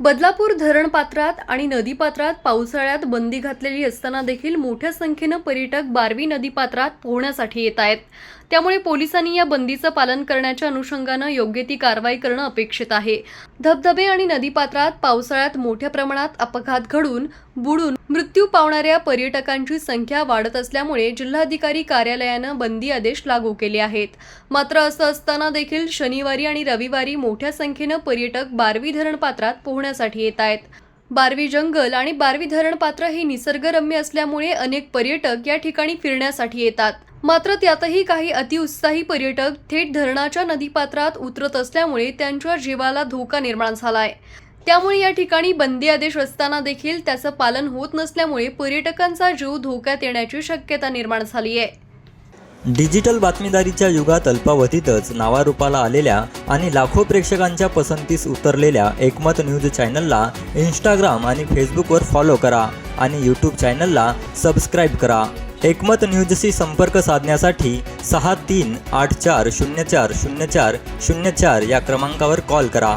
बदलापूर धरणपात्रात आणि नदीपात्रात पावसाळ्यात बंदी घातलेली असताना देखील मोठ्या संख्येनं पर्यटक बारवी नदीपात्रात पोहण्यासाठी येत आहेत. त्यामुळे पोलिसांनी या बंदीचं पालन करण्याच्या अनुषंगानं योग्य ती कारवाई करणं अपेक्षित आहे. धबधबे आणि नदीपात्रात पावसाळ्यात मोठ्या प्रमाणात अपघात घडून बुडून मृत्यू पावणाऱ्या पर्यटकांची संख्या वाढत असल्यामुळे जिल्हाधिकारी कार्यालयानं बंदी आदेश लागू केले आहेत. मात्र असं असताना देखील शनिवारी आणि रविवारी मोठ्या संख्येनं पर्यटक बारवी धरणपात्रात पोहण्यासाठी येत आहेत. बारवी जंगल आणि बारवी धरणपात्र हे निसर्गरम्य असल्यामुळे अनेक पर्यटक या ठिकाणी फिरण्यासाठी येतात. मात्र त्यातही काही अतिउत्साही पर्यटक थेट धरणाच्या नदीपात्रात उतरत असल्यामुळे त्यांच्या जीवाला धोका निर्माण झालाय. त्यामुळे या ठिकाणी बंदी आदेश असताना देखील त्याचं पालन होत नसल्यामुळे पर्यटकांचा जीव धोक्यात येण्याची शक्यता निर्माण झाली आहे. डिजिटल बातमीदारीच्या युगात अल्पावधीतच नावारूपाला आलेल्या आणि लाखो प्रेक्षकांच्या पसंतीस उतरलेल्या एकमत न्यूज चॅनलला इंस्टाग्राम आणि फेसबुकवर फॉलो करा आणि यूट्यूब चॅनलला सबस्क्राईब करा. एकमत न्यूजशी संपर्क साधण्यासाठी सहा तीन आठ चार शून्य चार शून्य चार शून्य चार या क्रमांकावर कॉल करा.